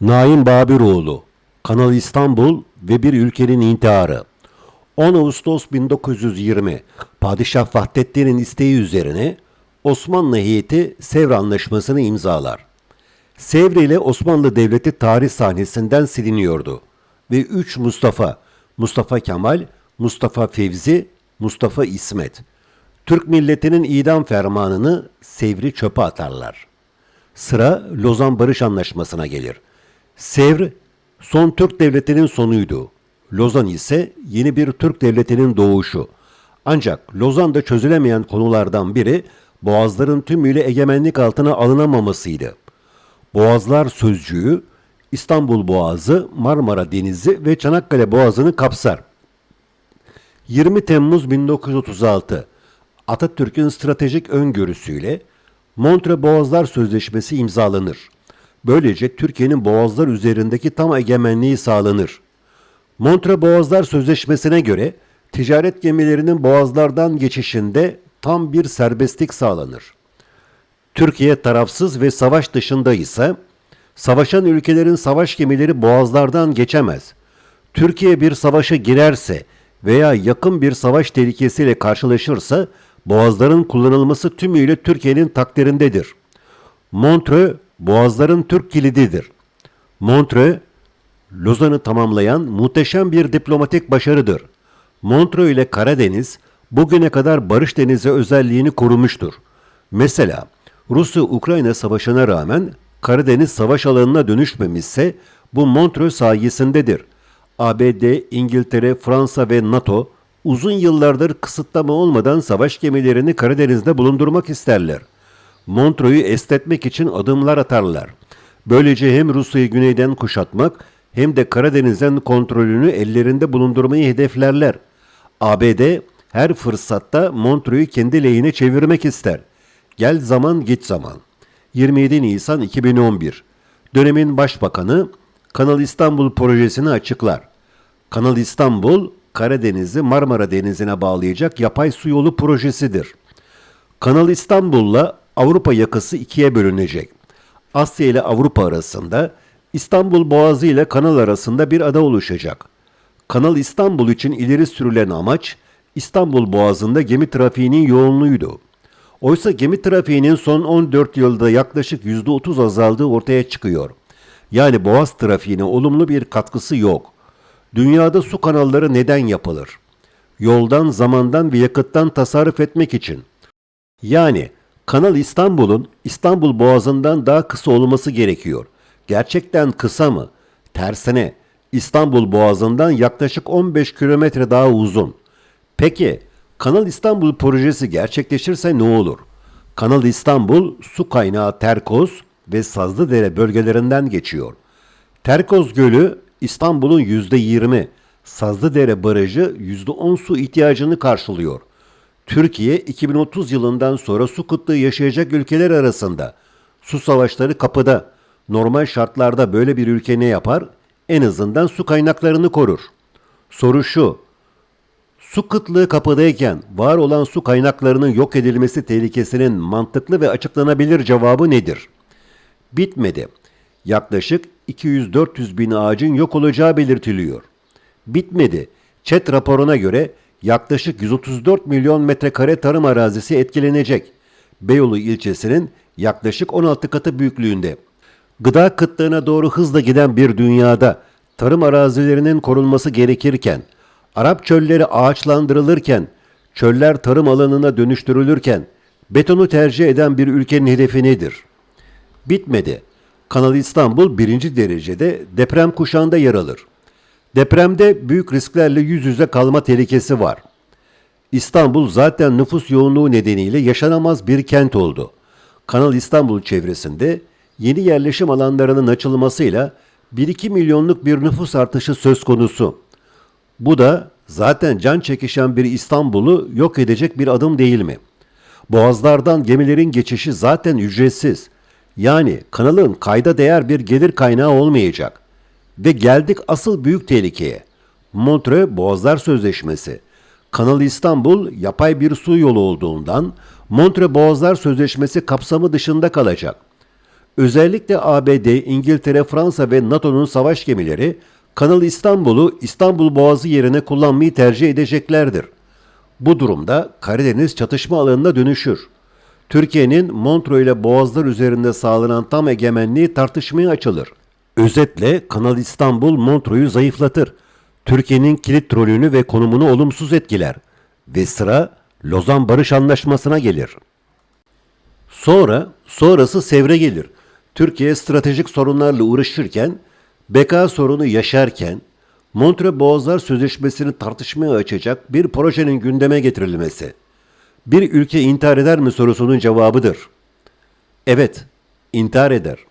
Naim Babiroğlu, Kanal İstanbul ve bir ülkenin intiharı. 10 Ağustos 1920, Padişah Vahdettin'in isteği üzerine Osmanlı heyeti Sevr Anlaşması'nı imzalar. Sevr ile Osmanlı Devleti tarih sahnesinden siliniyordu. Ve 3 Mustafa, Mustafa Kemal, Mustafa Fevzi, Mustafa İsmet. Türk milletinin idam fermanını Sevr'i çöpe atarlar. Sıra Lozan Barış Anlaşması'na gelir. Sevr, son Türk devletinin sonuydu. Lozan ise yeni bir Türk devletinin doğuşu. Ancak Lozan'da çözülemeyen konulardan biri Boğazların tümüyle egemenlik altına alınamamasıydı. Boğazlar sözcüğü İstanbul Boğazı, Marmara Denizi ve Çanakkale Boğazı'nı kapsar. 20 Temmuz 1936 Atatürk'ün stratejik öngörüsüyle Montre Boğazlar Sözleşmesi imzalanır. Böylece Türkiye'nin boğazlar üzerindeki tam egemenliği sağlanır. Montre Boğazlar Sözleşmesi'ne göre ticaret gemilerinin boğazlardan geçişinde tam bir serbestlik sağlanır. Türkiye tarafsız ve savaş dışında ise savaşan ülkelerin savaş gemileri boğazlardan geçemez. Türkiye bir savaşa girerse veya yakın bir savaş tehlikesiyle karşılaşırsa boğazların kullanılması tümüyle Türkiye'nin takdirindedir. Montreux boğazların Türk kilididir. Montreux Lozan'ı tamamlayan muhteşem bir diplomatik başarıdır. Montreux ile Karadeniz bugüne kadar Barış Denizi özelliğini korumuştur. Mesela Rusya-Ukrayna savaşına rağmen Karadeniz savaş alanına dönüşmemişse bu Montreux sayesindedir. ABD, İngiltere, Fransa ve NATO uzun yıllardır kısıtlama olmadan savaş gemilerini Karadeniz'de bulundurmak isterler. Montreux'u esnetmek için adımlar atarlar. Böylece hem Rusya'yı güneyden kuşatmak hem de Karadeniz'den kontrolünü ellerinde bulundurmayı hedeflerler. ABD her fırsatta Montreux'u kendi lehine çevirmek ister. Gel zaman git zaman. 27 Nisan 2011 Dönemin Başbakanı Kanal İstanbul projesini açıklar. Kanal İstanbul, Karadeniz'i Marmara Denizi'ne bağlayacak yapay su yolu projesidir. Kanal İstanbul'la Avrupa yakası ikiye bölünecek. Asya ile Avrupa arasında, İstanbul Boğazı ile kanal arasında bir ada oluşacak. Kanal İstanbul için ileri sürülen amaç, İstanbul Boğazı'nda gemi trafiğinin yoğunluğuydu. Oysa gemi trafiğinin son 14 yılda yaklaşık %30 azaldığı ortaya çıkıyor. Yani boğaz trafiğine olumlu bir katkısı yok. Dünyada su kanalları neden yapılır? Yoldan, zamandan ve yakıttan tasarruf etmek için. Yani Kanal İstanbul'un İstanbul Boğazı'ndan daha kısa olması gerekiyor. Gerçekten kısa mı? Tersine İstanbul Boğazı'ndan yaklaşık 15 kilometre daha uzun. Peki Kanal İstanbul projesi gerçekleşirse ne olur? Kanal İstanbul su kaynağı Terkoz ve Sazlıdere bölgelerinden geçiyor. Terkoz Gölü İstanbul'un %20, Sazlıdere Barajı %10 su ihtiyacını karşılıyor. Türkiye 2030 yılından sonra su kıtlığı yaşayacak ülkeler arasında. Su savaşları kapıda. Normal şartlarda böyle bir ülke ne yapar? En azından su kaynaklarını korur. Soru şu. Su kıtlığı kapıdayken var olan su kaynaklarının yok edilmesi tehlikesinin mantıklı ve açıklanabilir cevabı nedir? Bitmedi. Yaklaşık 200-400 bin ağacın yok olacağı belirtiliyor. Bitmedi. ÇED raporuna göre yaklaşık 134 milyon metrekare tarım arazisi etkilenecek. Beyoğlu ilçesinin yaklaşık 16 katı büyüklüğünde. Gıda kıtlığına doğru hızla giden bir dünyada tarım arazilerinin korunması gerekirken, Arap çölleri ağaçlandırılırken, çöller tarım alanına dönüştürülürken betonu tercih eden bir ülkenin hedefi nedir? Bitmedi. Kanal İstanbul birinci derecede deprem kuşağında yer alır. Depremde büyük risklerle yüz yüze kalma tehlikesi var. İstanbul zaten nüfus yoğunluğu nedeniyle yaşanamaz bir kent oldu. Kanal İstanbul çevresinde yeni yerleşim alanlarının açılmasıyla 1-2 milyonluk bir nüfus artışı söz konusu. Bu da zaten can çekişen bir İstanbul'u yok edecek bir adım değil mi? Boğazlardan gemilerin geçişi zaten ücretsiz. Yani kanalın kayda değer bir gelir kaynağı olmayacak. Ve geldik asıl büyük tehlikeye. Montreux Boğazlar Sözleşmesi. Kanal İstanbul yapay bir su yolu olduğundan Montreux Boğazlar Sözleşmesi kapsamı dışında kalacak. Özellikle ABD, İngiltere, Fransa ve NATO'nun savaş gemileri Kanal İstanbul'u İstanbul Boğazı yerine kullanmayı tercih edeceklerdir. Bu durumda Karadeniz çatışma alanına dönüşür. Türkiye'nin Montreux ile Boğazlar üzerinde sağlanan tam egemenliği tartışmaya açılır. Özetle Kanal İstanbul Montreux'u zayıflatır. Türkiye'nin kilit rolünü ve konumunu olumsuz etkiler. Ve sıra Lozan Barış Anlaşması'na gelir. Sonra, sonrası Sevre gelir. Türkiye stratejik sorunlarla uğraşırken, beka sorunu yaşarken, Montre Boğazlar Sözleşmesi'ni tartışmaya açacak bir projenin gündeme getirilmesi. Bir ülke intihar eder mi sorusunun cevabıdır. Evet, intihar eder.